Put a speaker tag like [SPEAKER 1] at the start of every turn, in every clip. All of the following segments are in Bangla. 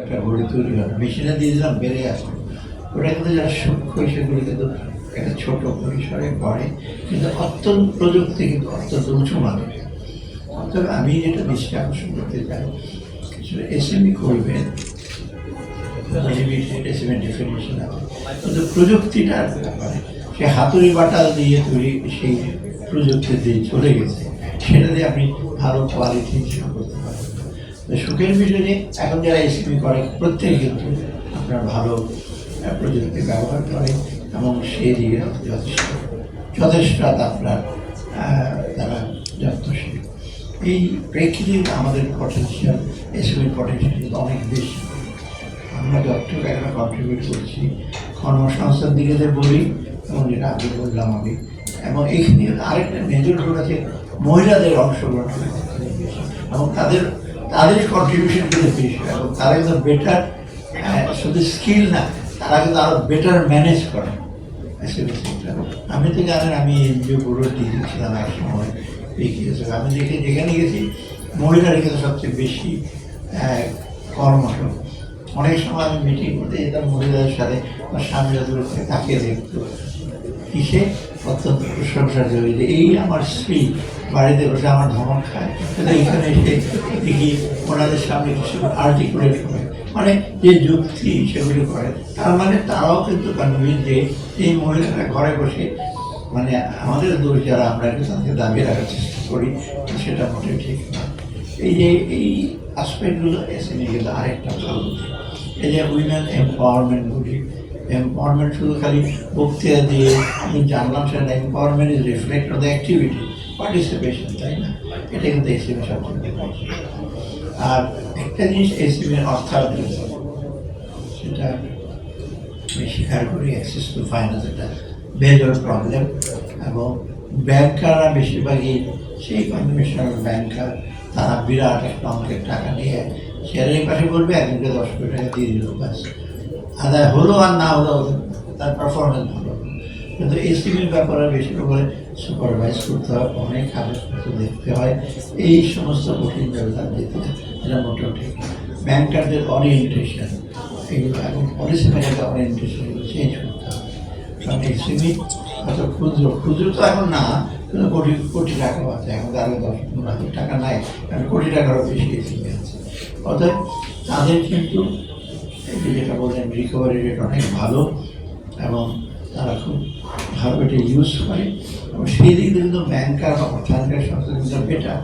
[SPEAKER 1] একটা গড়ে তৈরি হয় মেশিনে বেড়ে ওটা কিন্তু যারা সূক্ষ্ম কিন্তু একটা ছোট পরিসরে করে, কিন্তু অত্যন্ত প্রযুক্তি কিন্তু অত্যন্ত উঁচু মানের। আমি আকর্ষণ করতে চাই এসএমই করবেন এসএমএর ডেফিনেশন আছে। কিন্তু প্রযুক্তিটা মানে সে হাতুড়ি বাটাল দিয়ে তৈরি সেই প্রযুক্তি দিয়ে চলে গেছে, সেটা দিয়ে আপনি ভালো কোয়ালিটি করতে সুখের বিষয়ে এখন যারা এসএমই করে, প্রত্যেকে ক্ষেত্রে আপনার ভালো প্রযুক্তি ব্যবহার করে এবং সে দিকে যথেষ্ট যথেষ্ট আপনার তারা যত্নশীল। এই প্রেক্ষিতে আমাদের পটেন্সিয়াল এসএমই পটেন্সিয়াল অনেক বেশি। আমরা যতটুকু একটা কন্ট্রিবিউট করছি, কর্মসংস্থান দিকে যে বলি, এবং যেটা আগে বললাম আমি, এবং এখানে আরেকটা মেজর রোল আছে মহিলাদের অংশগ্রহণ এবং তাদের তাদের কন্ট্রিবিউশন কিন্তু বেশি এবং তারা কিন্তু বেটার শুধু স্কিল না, তারা কিন্তু আরও বেটার ম্যানেজ করে। আমি তো জানেন, আমি এনজিও বড় ডিজি ছিলাম এক সময় দেখিয়েছে আমি দেখে যেখানে গেছি মহিলারা কিন্তু সবচেয়ে বেশি কর্মঠ অনেক সময় আমি মিটিং করতে যেতাম মহিলাদের সাথে, আমার স্বামীরা দূর থেকে তাকিয়ে দেখতো। কিসে? অত্যন্ত প্রশংসা জড়িয়ে যে এই আমার স্ত্রী, বাড়িতে বসে আমার ধমক খায়। কিন্তু এখানে এসে দেখি ওনাদের সামনে কিছু আর্টিকুলেট করে। মানে যে যুক্তি সেগুলি করে, তার মানে তারাও কিন্তু কনভিন্স যে এই মহিলারা ঘরে বসে মানে আমাদের দোষ যারা, আমরা একটু তাদেরকে দাবি রাখার চেষ্টা করি, সেটা মোটেই ঠিক না। এই যে এই আসপেক্টগুলো এসে নিয়ে গেলে আরেকটা ভালো। এই যে উইমেন এম্পাওয়ারমেন্ট বলি এম্পাওয়ারমেন্ট শুধু খালি বক্তৃতা দিয়ে আমি জানলাম সেটা empowerment is reflect of the activity participation তাই না এটা কিন্তু এসিবি সবচেয়ে। আর একটা জিনিস এসিবির অর্থায়ন সেটা আমি স্বীকার করি অ্যাক্সেস টু ফাইন্যান্স একটা মেজর প্রবলেম এবং ব্যাংকাররা বেশিরভাগই সেই কনভেনশনাল ব্যাংকার, তারা বিরাট একটা অঙ্কের টাকা নিয়ে শেয়ারের পাশে বলবে, একজনকে দশ কোটি টাকা দিয়ে দিল, ব্যাস আদায় হলো আর না হলো, তার পারফরমেন্স হলো। কিন্তু এসিবির ব্যাপারে বেশি করে সুপারভাইজ করতে হয়, অনেক কাগজপত্র দেখতে হয় এই সমস্ত কঠিন ব্যবধান দিতে এটা না। ব্যাংকারদের অরিয়েন্টেশন এগুলো এখন পলিসি মেকারদের অরিয়েন্টেশন চেঞ্জ করতে হবে কারণ এসিবি হয়তো ক্ষুদ্র ক্ষুদ্র তো এখন না, কিন্তু কোটি কোটি টাকা আছে এখন তো আরও দশ, পনেরো টাকা নাই কারণ কোটি টাকারও বেশি আছে অতএব তাদের কিন্তু যে যেটা বললেন রিকভারি রেট অনেক ভালো এবং তারা খুব ভালো এটা ইউজ করে। এবং সেই দিক দিয়ে কিন্তু ব্যাংকার বা অর্থায়নকার সংস্থা কিন্তু বেটার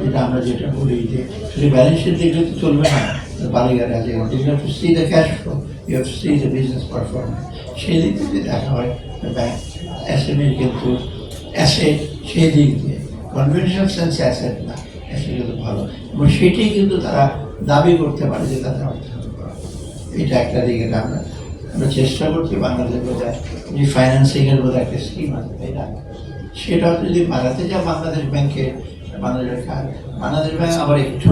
[SPEAKER 1] যেটা আমরা যেটা বলি যে শুধু ব্যালেন্স শিট দেখলে তো চলবে না। বালিগারে আছে have to see the cash flow you have see the business performance সেই দিক থেকে দেখা হয় ব্যাংক এসএমএর কিন্তু অ্যাসেট সেই দিক দিয়ে কনভেনশনাল সেন্সে অ্যাসেট না অ্যাসেট কিন্তু ভালো। এবং সেটাই কিন্তু তারা দাবি করতে পারে যে তাদের করা এটা একটা দিকে আমরা আমরা চেষ্টা করছি বাংলাদেশ বোধহয় রিফাইন্যান্সিংয়ের বোধহয় একটা স্কিম আছে না? সেটা যদি বাড়াতে যায় বাংলাদেশ ব্যাংকে বাংলাদেশ বাংলাদেশ ব্যাংক আবার একটু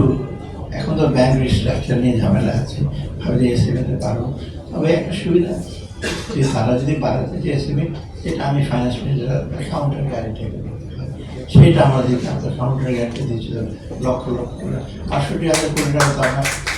[SPEAKER 1] এখন তো ব্যাংক রিস্ট্রাকচার নিয়ে ঝামেলা আছে। ভাবে যে এসএমএতে পারব। তবে একটা সুবিধা, যে তারা যদি বাড়াতে যে এসএমএ সেটা আমি ফাইন্যান্স মিনিস্টার কাউন্টার গ্যারেন্টি সেটা আমরা কাউন্টার গ্যারেন্টি দিয়েছিল লক্ষ লক্ষ পাঁচষট্টি হাজার কোটি টাকা তো আমরা